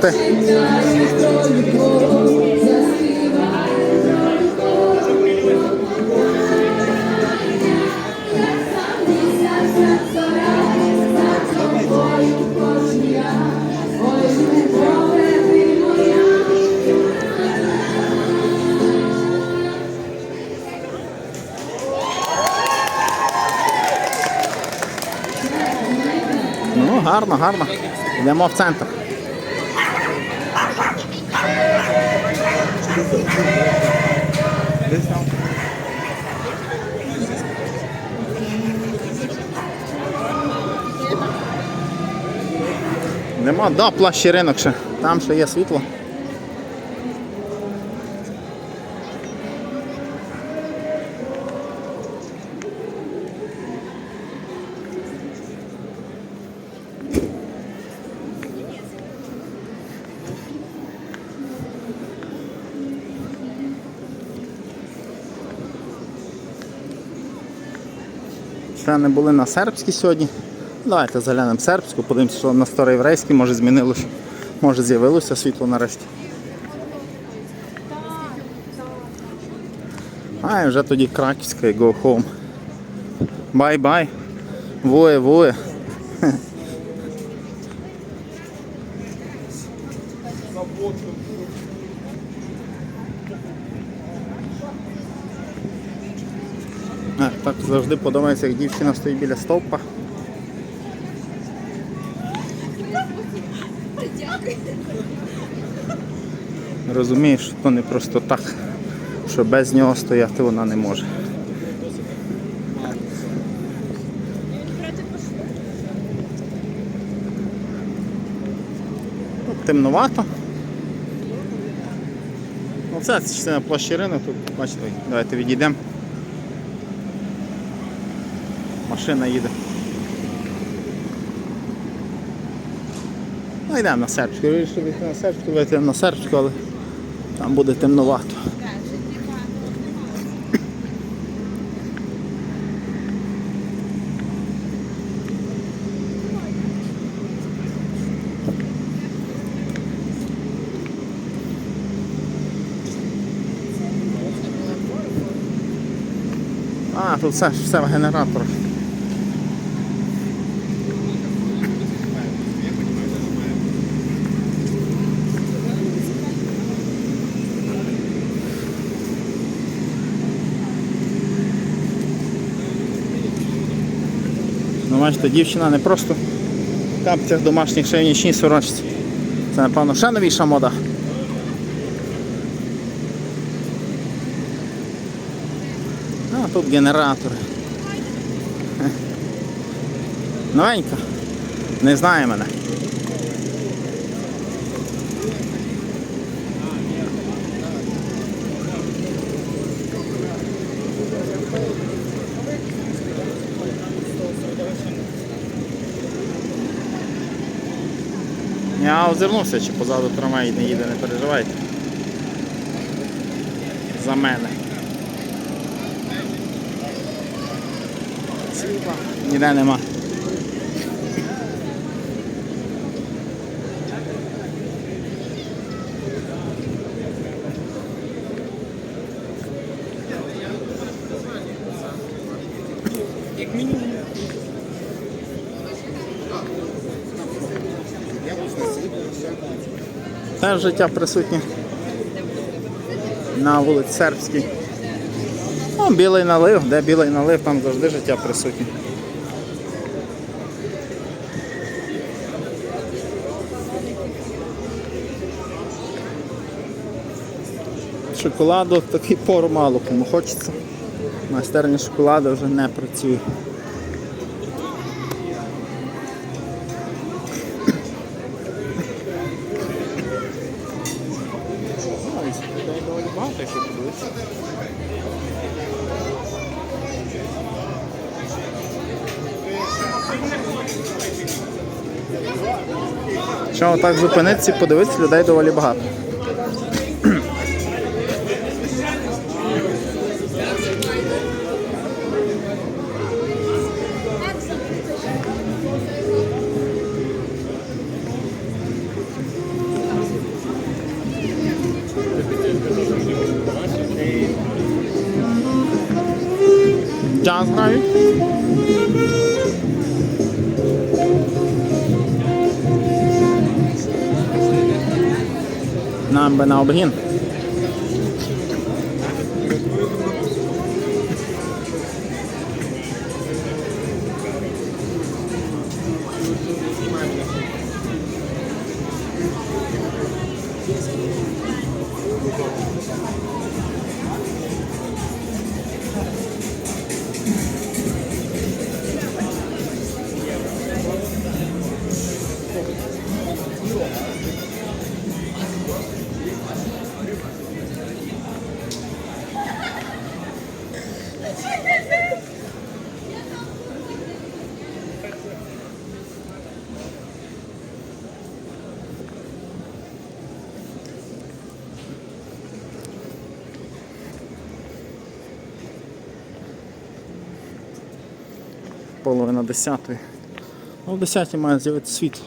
крути. Ну, гарно, гарно. Йдемо в центр. Йдемо да, площі ринок ще. Там ще є світло. Ще не були на сербській сьогодні. Давайте заглянемо сербську, подивимося, що на староєврейській може змінилося. Може з'явилося світло нарешті. А, і вже тоді краківська і go home. Бай-бай. Воє, воє. А, так завжди подобається, як дівчина стоїть біля стовпа. Розумієш, що то не просто так, що без нього стояти вона не може. Тут темновато. Ну, це частина площі ринок, тут бачите, давайте відійдемо. Машина їде. Ну йдемо на сербську. Вирішили йти на сербську, вийдемо на сербську, але там буде темновато. А, тут все, все в генераторах. Ну, бачите, дівчина не просто капцях домашніх ще й в нічній сорочці. Це, напевно, ще новіша мода. А, тут генератори. Новенька. Не знає мене. Озирнувся, чи позаду трамвай не їде, не переживайте. За мене. Ніде нема. Теж життя присутнє на вулиці Сербській. О, білий налив, де білий налив, там завжди життя присутнє. Шоколаду такий пору мало кому хочеться. Майстерня шоколаду вже не працює. Доволі багато, якщо подивитися. Що так зупинитися і подивитися, людей доволі багато. John's name? naam बनाओ Половина десятої. Ну, в десятій має з'явитися світло.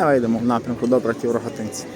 А вийдемо в напрямку до братів Рогатинців.